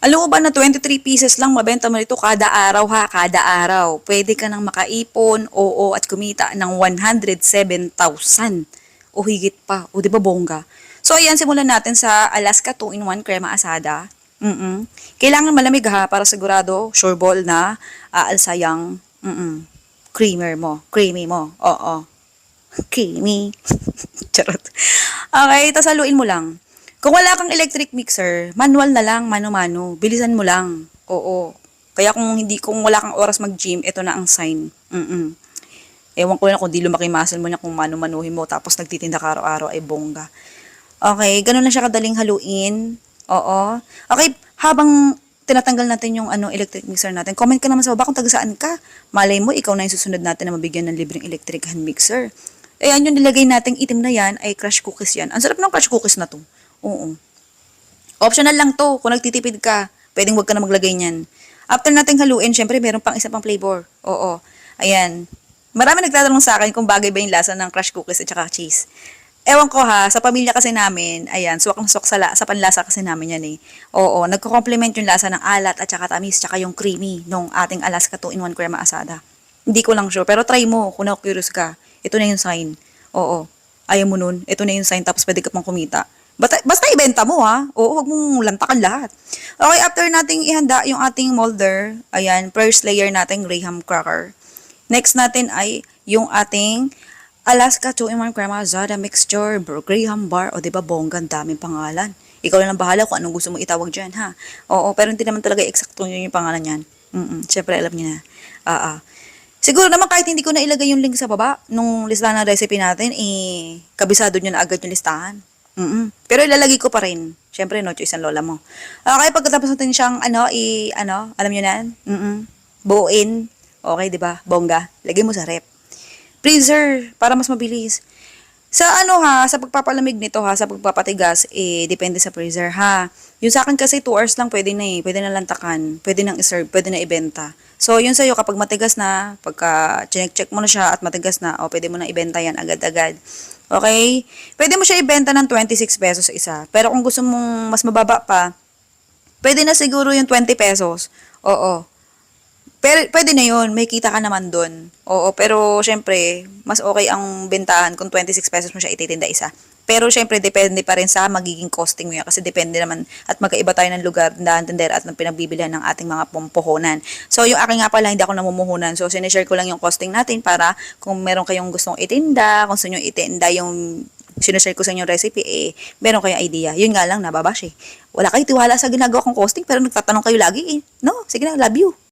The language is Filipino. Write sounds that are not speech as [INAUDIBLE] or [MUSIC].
Alam mo ba na 23 pieces lang mabenta mo nito kada araw ha, kada araw. Pwede ka nang makaipon, oo, at kumita ng 107,000 o higit pa. O di ba bongga? So ayan, simulan natin sa Alaska 2-in-1 crema asada. Mm Kailangan malamig ha para sigurado sure ball na aalsa yung mm creamer mo, creamy mo. Oo. [LAUGHS] Creamy. [LAUGHS] Charot. Okay, tapos haluin mo lang. Kung wala kang electric mixer, manual na lang, mano-mano. Bilisan mo lang. Oo. Kaya kung hindi, kung wala kang oras mag-gym, ito na ang sign. Mm Ewan ko na kung di lumaki muscle mo niya kung mano-manuhin mo, tapos nagtitinda ka araw-araw ay bongga. Okay, ganun lang siya kadaling haluin. Oo. Okay, habang tinatanggal natin yung ano electric mixer natin, comment ka naman sa baba kung taga saan ka. Malay mo, ikaw na yung susunod natin na mabigyan ng libreng electric hand mixer. Ayan, yung nilagay nating itim na yan ay crush cookies yan. Ang sarap ng crush cookies na to. Oo. Optional lang to. Kung nagtitipid ka, pwedeng wag ka na maglagay niyan. After nating haluin, syempre meron pang isa pang flavor. Oo. Ayan. Marami nagtatanong sa akin kung bagay ba yung lasa ng crush cookies at saka cheese. Ewan ko ha, sa pamilya kasi namin, ayan, swak na swak sa, la- sa panlasa kasi namin yan eh. Oo, nagko-complement yung lasa ng alat at saka tamis, tsaka yung creamy nung ating Alaska 2-in-1 crema asada. Hindi ko lang sure, pero try mo kung na-curious ka. Ito na yung sign. Oo, ayaw mo nun, ito na yung sign, tapos pwede ka pang kumita. Basta, basta ibenta mo ha. Oo, huwag mong lantakan lahat. Okay, after nating ihanda yung ating molder, ayan, first layer nating graham cracker. Next natin ay yung ating Alaska 2-in-1 Crema Zada Mixture, Bro Graham Bar, o di ba bonggang daming pangalan. Ikaw lang bahala kung anong gusto mo itawag dyan, ha? Oo, pero hindi naman talaga eksakto yun yung pangalan yan. Mm Siyempre, alam niyo na. Ah, ah. Siguro naman kahit hindi ko na ilagay yung link sa baba, nung listahan ng recipe natin, eh, kabisado nyo na agad yung listahan. Mm Pero ilalagay ko pa rin. Siyempre, no choice ang lola mo. Okay, pagkatapos natin siyang, ano, i, ano, alam nyo na, mm buuin. Okay, di ba? Bongga. Lagay mo sa rep. Freezer, para mas mabilis. Sa ano ha, sa pagpapalamig nito ha, sa pagpapatigas, eh, depende sa freezer ha. Yung sa akin kasi 2 hours lang pwede na eh, pwede na lantakan, pwede nang iserve, pwede na ibenta. So, yun sa'yo, kapag matigas na, pagka check-check mo na siya at matigas na, o pwede mo na ibenta yan agad-agad. Okay? Pwede mo siya ibenta ng 26 pesos sa isa. Pero kung gusto mong mas mababa pa, pwede na siguro yung 20 pesos. Oo. Pero pwede na yun, may kita ka naman doon. Oo, pero syempre, mas okay ang bentahan kung 26 pesos mo siya ititinda isa. Pero syempre, depende pa rin sa magiging costing mo yan kasi depende naman at magkaiba tayo ng lugar, dahan tender at ng pinagbibilihan ng ating mga pumpuhunan. So, yung akin nga pala, hindi ako namumuhunan. So, sinishare ko lang yung costing natin para kung meron kayong gustong itinda, kung gusto nyo itinda yung sinashare ko sa inyo recipe, eh, meron kayong idea. Yun nga lang, nababash eh. Wala kayo tiwala sa ginagawa kong costing, pero nagtatanong kayo lagi eh. No, sige na, love you.